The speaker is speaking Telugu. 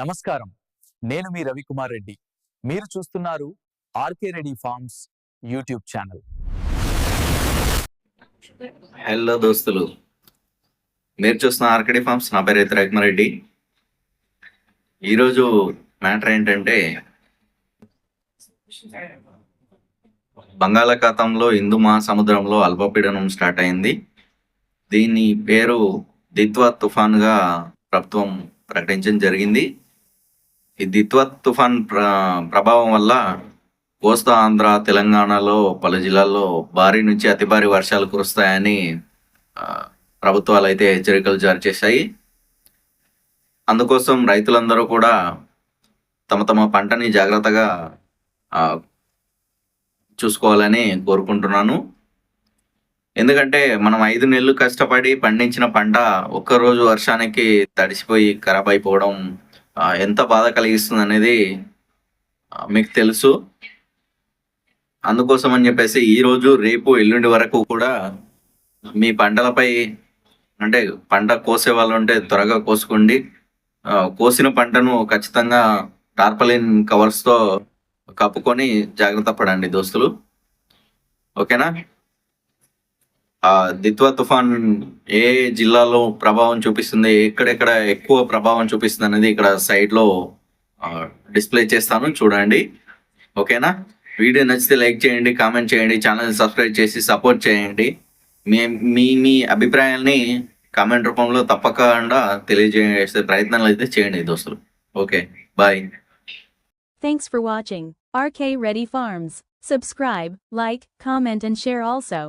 నమస్కారం. నేను మీ రవికుమార్ రెడ్డి. మీరు చూస్తున్నారు RK Reddy farms YouTube channel. Hello దోస్తులు. మీరు చూస్తున్న ఆర్కేడి ఫార్మ్స్ నా పేరు అయితే రఘుమారెడ్డి ఈరోజు మ్యాటర్ ఏంటంటే బంగాళాఖాతంలో హిందూ మహాసముద్రంలో అల్పపీడనం స్టార్ట్ అయింది. దీని పేరు దిత్వా తుఫాన్గా ప్రభుత్వం ప్రకటించడం జరిగింది. ఈ దిత్వ తుఫాన్ ప్ర ప్రభావం వల్ల కోస్తా ఆంధ్ర తెలంగాణలో పలు జిల్లాల్లో భారీ నుంచి అతి భారీ వర్షాలు కురుస్తాయని ప్రభుత్వాలు అయితే హెచ్చరికలు జారీ చేశాయి. అందుకోసం రైతులందరూ కూడా తమ తమ పంటని జాగ్రత్తగా చూసుకోవాలని కోరుకుంటున్నాను. ఎందుకంటే మనం ఐదు నెలలు కష్టపడి పండించిన పంట ఒక్కరోజు వర్షానికి తడిసిపోయి ఖరాబ్ అయిపోవడం ఎంత బాధ కలిగిస్తుంది అనేది మీకు తెలుసు. అందుకోసం అని చెప్పేసి ఈ రోజు రేపు ఎల్లుండి వరకు కూడా మీ పంటలపై అంటే పంట కోసే వాళ్ళు ఉంటే త్వరగా కోసుకోండి. కోసిన పంటను ఖచ్చితంగా టార్పలిన్ కవర్స్తో కప్పుకొని జాగ్రత్త పడండి దోస్తులు. ఓకేనా? ఆ దిత్వా తుఫాన్ ఏ జిల్లాలో ప్రభావం చూపిస్తుంది ఎక్కడెక్కడ ఎక్కువ ప్రభావం చూపిస్తుంది అనేది ఇక్కడ సైడ్లో డిస్ప్లే చేస్తాను చూడండి. ఓకేనా? వీడియో నచ్చితే లైక్ చేయండి కామెంట్ చేయండి ఛానల్ సబ్స్క్రైబ్ చేసి సపోర్ట్ చేయండి. మీ మీ మీ అభిప్రాయాల్ని కామెంట్ రూపంలో తప్పకుండా తెలియజేసే ప్రయత్నాలు అయితే చేయండి దోస్తులు. Okay bye. Thanks for watching RK Reddy farms subscribe like comment and share also